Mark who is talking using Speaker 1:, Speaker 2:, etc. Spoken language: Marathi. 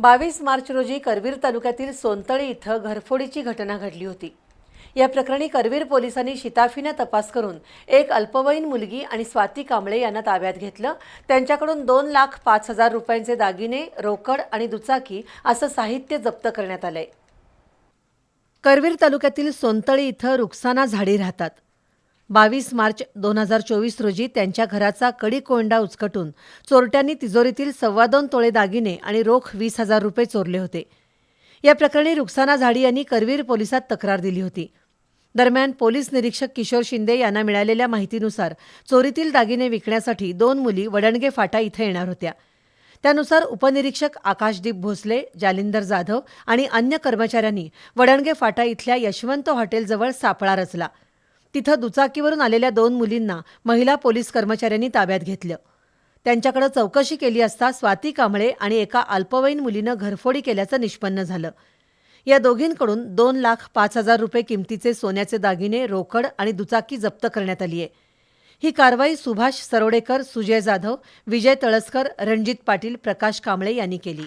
Speaker 1: बावीस मार्च रोजी करवीर तालुक्यातील सोनतळी इथं घरफोडीची घटना घडली होती. या प्रकरणी करवीर पोलिसांनी शिताफीनं तपास करून एक अल्पवयीन मुलगी आणि स्वाती कांबळे यांना ताब्यात घेतलं. त्यांच्याकडून दोन लाख पाच हजार रुपयांचे दागिने रोकड आणि दुचाकी असं साहित्य जप्त करण्यात आलंय. करवीर तालुक्यातील सोनतळी इथं रुक्साना झाडी राहतात. बावीस मार्च दोन हजार चोवीस रोजी त्यांच्या घराचा कडी कोंडा उचकटून चोरट्यांनी तिजोरीतील सव्वा दोन तोळे दागिने आणि रोख वीस हजार रुपये चोरले होते. या प्रकरणी रुक्साना झाडी यांनी करवीर पोलिसात तक्रार दिली होती. दरम्यान पोलीस निरीक्षक किशोर शिंदे यांना मिळालेल्या माहितीनुसार चोरीतील दागिने विकण्यासाठी दोन मुली वडणगे फाटा इथं येणार होत्या. त्यानुसार उपनिरीक्षक आकाशदीप भोसले जालिंदर जाधव आणि अन्य कर्मचाऱ्यांनी वडणगे फाटा इथल्या यशवंत हॉटेलजवळ सापळा रचला. तिथं दुचाकीवरून आलेल्या दोन मुलींना महिला पोलीस कर्मचाऱ्यांनी ताब्यात घेतलं. त्यांच्याकडे चौकशी केली असता स्वाती कांबळे आणि एका अल्पवयीन मुलीनं घरफोडी केल्याचं निष्पन्न झालं. या दोघींकडून दोन लाख पाच हजार रुपये किमतीचे सोन्याचे दागिने रोकड आणि दुचाकी जप्त करण्यात आली आहे ही कारवाई सुभाष सरोडेकर सुजय जाधव विजय तळसकर रणजित पाटील प्रकाश कांबळे यांनी केली.